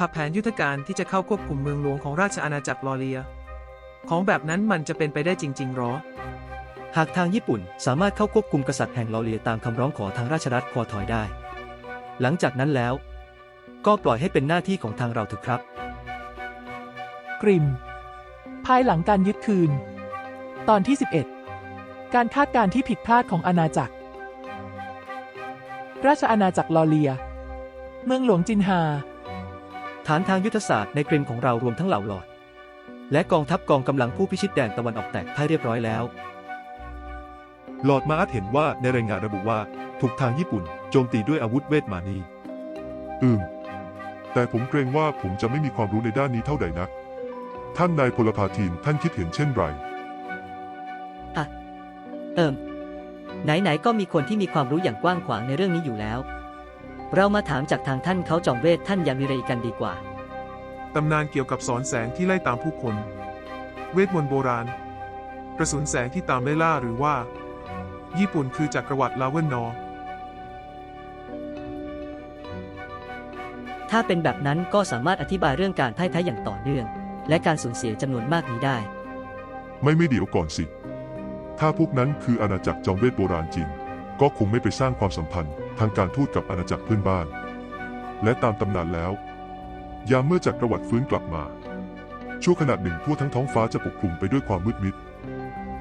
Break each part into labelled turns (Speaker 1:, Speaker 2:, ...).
Speaker 1: ผับแผนยุทธการที่จะเข้าควบคุมเมืองหลวงของราชอาณาจักรลอเลีย ของแบบนั้นมันจะเป็นไปได้จริง ๆหรอ
Speaker 2: หากทางญี่ปุ่นสามารถเข้าควบคุมกษัตริย์แห่งลอเลียตามคำร้องขอทางราชรัฐคอทอยได้ หลังจากนั้นแล้ว ก็ปล่อยให้เป็นหน้าที่ของทางเราเถอะครับ
Speaker 3: กริม ภายหลังการยึดคืน ตอนที่ 11 การคาดการณ์ที่ผิดพลาดของอาณาจักร ราชอาณาจักรลอเลีย เมืองหลวงจินฮา
Speaker 2: ฐานทางยุทธศาสตร์ในกริมของเรารวมทั้งเหล่าหลอด และกองทัพกองกำลังผู้พิชิตแดนตะวันออกแตกพ่ายเรียบร้อยแล้ว
Speaker 4: หลอร์ดมาร์ทเห็นว่าในรายงานระบุว่า ถูกทางญี่ปุ่นโจมตีด้วยอาวุธเวทมานี
Speaker 5: อืม แต่ผมเกรงว่าผมจะไม่มีความรู้ในด้านนี้เท่าใดนัก ท่านนายพลพาทีนท่านคิดเห็นเช่นไร
Speaker 6: เอิมไหนๆก็มีคนที่มีความรู้อย่างกว้างขวางในเรื่องนี้อยู่แล้ว เรามาถามจากทางท่านเขาจอมเวทท่านยามิเรกันดีกว่า
Speaker 1: ตำนานเกี่ยวกับสอนแสงที่ไล่ตามผู้คน เวทมนต์โบราณ กระสุนแสงที่ตามไล่ล่าหรือว่า ญี่ปุ่นคือจักรวรรดิลาเวนนอร์
Speaker 6: ถ้าเป็นแบบนั้นก็สามารถอธิบายเรื่องการพ่ายแพ้อย่างต่อเนื่อง และการสูญเสียจำนวนมากนี้ได้
Speaker 5: ไม่ไม่เดี๋ยวก่อนสิ ถ้าพวกนั้นคืออาณาจักรจอมเวทโบราณจริง ก็คงไม่ไปสร้างความสัมพันธ์ทางการทูตกับอาณาจักรเพื่อนบ้าน และตามตำนานแล้ว ยามเมื่อจักรวรรดิฟื้นกลับมา ชั่วขณะหนึ่งทั่วทั้งท้องฟ้าจะปกคลุมไปด้วยความมืดมิด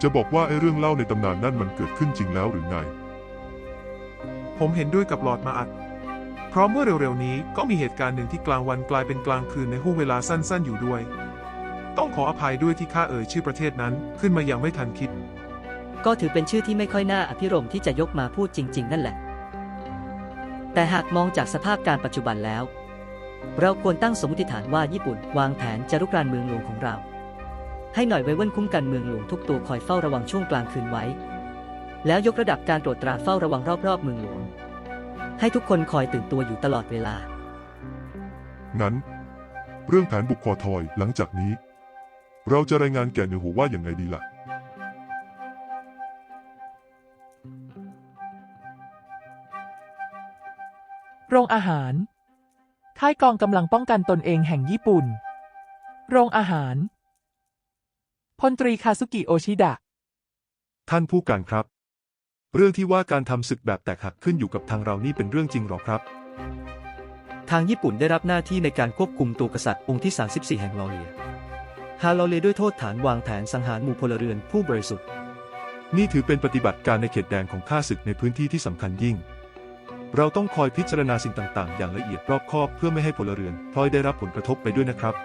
Speaker 5: จะบอกว่าไอ้เรื่องเล่าในตำนานนั่นมันเกิดขึ้นจริงแล้วหรือไง
Speaker 1: ผมเห็นด้วยกับหลอดมาอัด เพราะเมื่อเร็วๆนี้ก็มีเหตุการณ์หนึ่งที่กลางวันกลายเป็นกลางคืนในห่วงเวลาสั้นๆ อยู่ด้วย ต้องขออภัยด้วยที่ข้าเอ่ยชื่อประเทศนั้นขึ้นมาอย่างไม่ทันคิด
Speaker 6: ก็ถือเป็นชื่อที่ไม่ค่อยน่าอภิรมที่จะยกมาพูดจริง ๆ นั่นแหละ แต่หากมองจากสภาพการปัจจุบันแล้ว เราควรตั้งสมมติฐานว่าญี่ปุ่น วางแผนจะรุกรานเมืองหลวงของเรา ให้หน่อยไว้เว้นคุ้มกันเมืองหลวงทุกตัวคอยเฝ้าระวังช่วงกลางคืนไว้ แล้วยกระดับการตรวจตราเฝ้าระวังรอบๆเมืองหลวง ให้ทุกคนคอยตื่นตัวอยู่ตลอดเวลา
Speaker 5: งั้น เรื่องแผนบุกคอทอยหลังจากนี้ เราจะรายงานแก่หนือหัวว่าอย่างไงดีล่ะ
Speaker 3: โรงอาหาร ค่ายกองกำลังป้องกันตนเองแห่งญี่ปุ่น โรงอาหาร พลตรีคาซุกิโอชิดะ
Speaker 4: ท่านผู้การครับ เรื่องที่ว่าการทำศึกแบบแตกหักขึ้นอยู่กับทางเรานี่เป็นเรื่องจริงหรอครับ
Speaker 2: ทางญี่ปุ่นได้รับหน้าที่ในการควบคุมตัวกษัตริย์องค์ที่ 34 แห่งลอเลียฮาลอเลียด้วยโทษฐานวางแผนสังหารหมู่พลเรือนผู้บริสุทธิ์
Speaker 4: นี่ถือเป็นปฏิบัติการในเขตแดนของข้าศึกในพื้นที่ที่สำคัญยิ่ง เราต้องคอยพิจารณาสิ่งต่างๆ อย่างละเอียดรอบคอบเพื่อไม่ให้พลเรือนพลอยได้รับผลกระทบไปด้วยนะครับ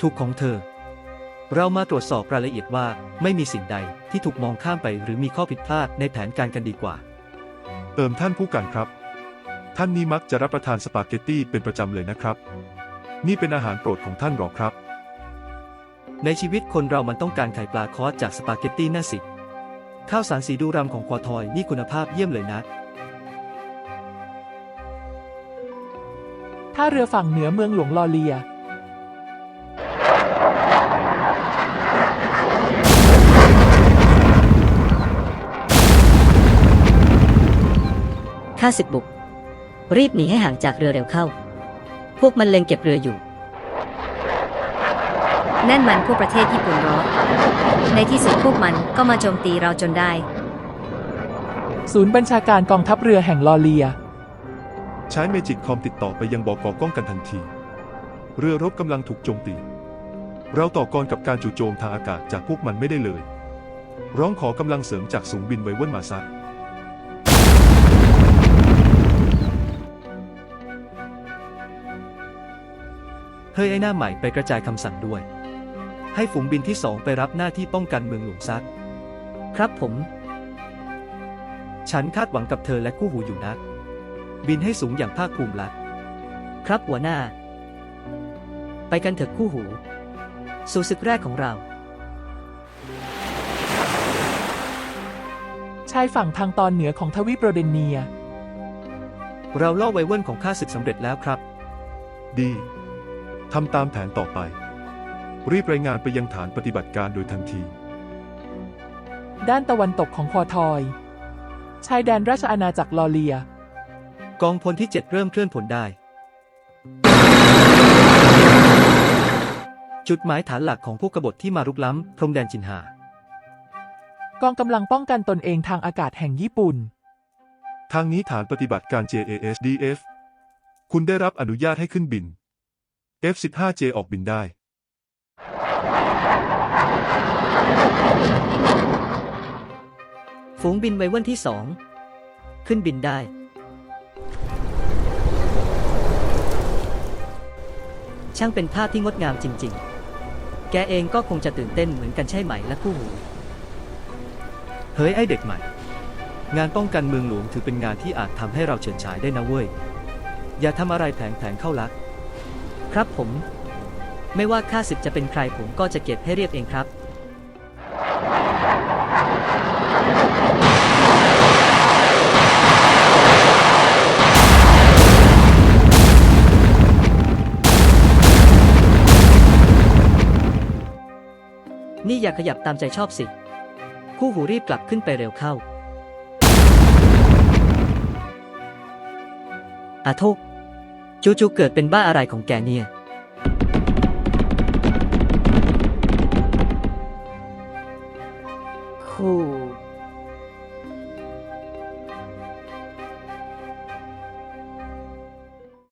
Speaker 2: ถูกของเธอ เรามาตรวจสอบรายละเอียดว่าไม่มีสิ่งใดที่ถูกมองข้ามไปหรือมีข้อผิดพลาดในแผนการกันดีกว่า
Speaker 4: เอิมท่านผู้การครับ ท่านนี้มักจะรับประทานสปาเกตตี้เป็นประจำเลยนะครับ นี่เป็นอาหารโปรดของท่านหรอครับ
Speaker 2: ในชีวิตคนเรามันต้องการไข่ปลาคอสจากสปาเกตตี้น่าสิข้าวสารสีดูรำของควอทอยนี่คุณภาพเยี่ยมเลยนะ
Speaker 3: ท่าเรือฝั่งเหนือเมืองหลวงลอเลีย
Speaker 6: ข้าศึกบุก รีบหนีให้ห่างจากเรือเร็วเข้า พวกมันเล็งเก็บเรืออยู่
Speaker 7: นั่นมันพวกประเทศญี่ปุ่นหรอในที่สุดพวกมันก็มาโจมตีเราจนได้
Speaker 3: ศูนย์บัญชาการกองทัพเรือแห่งลอเลีย
Speaker 4: ใช้เมจิกคอมติดต่อไปยังบกก้องกันทันที เรือรบกำลังถูกโจมตี เราต่อกรกับการจู่โจมทางอากาศจากพวกมันไม่ได้เลย ร้องขอกำลังเสริมจากสูงบินไวเวิลมาซัก
Speaker 2: เฮ้ยไอ้หน้าใหม่ไปกระจายคำสั่งด้วย ให้ฝูงบินที่สองไปรับหน้าที่ป้องกันเมืองหลวงซัก
Speaker 6: ครับผม
Speaker 2: ฉันคาดหวังกับเธอและคู่หูอยู่นะ บินให้สูงอย่างภาคภูมิละ
Speaker 6: ครับหัวหน้า ไปกันเถอะคู่หู สู่ศึกแรกของเรา
Speaker 3: ชายฝั่งทางตอนเหนือของทวีปโรเดเนีย
Speaker 2: เราล่อไวเวิลของข้าศึกสำเร็จแล้วครับ
Speaker 4: ดีทำตามแผนต่อไป รีบรายงานไปยังฐานปฏิบัติการโดยทันที
Speaker 3: ด้านตะวันตกของควอทอย ชายแดนราชอาณาจักรลอเลีย
Speaker 2: กองพลที่ 7 เริ่มเคลื่อนผลได้ จุดหมายฐานหลักของพวกกบฏที่มารุกล้ำพรมแดนจินหา
Speaker 3: กองกำลังป้องกันตนเองทางอากาศแห่งญี่ปุ่น
Speaker 4: ทางนี้ฐานปฏิบัติการ JASDF คุณได้รับอนุญาตให้ขึ้นบิน F-15J ออกบินได้
Speaker 6: ฝูงบินไวเวิลที่สองขึ้นบินได้ ช่างเป็นภาพที่งดงามจริง ๆ แกเองก็คงจะตื่นเต้นเหมือนกันใช่ไหมและคู่หู
Speaker 2: เฮ้ยไอเด็กใหม่ งานป้องกันเมืองหลวงถือเป็นงานที่อาจทำให้เราเฉิดฉายได้นะเว้ย อย่าทำอะไรแผลงๆเข้าลัก
Speaker 6: ครับผม ไม่ว่าข้าศึกจะเป็นใครผมก็จะเก็บให้เรียบเองครับ นี่อย่าขยับตามใจชอบสิ คู่หูรีบกลับขึ้นไปเร็วเข้า อาโทกจูๆเกิดเป็นบ้าอะไรของแกเนี่ย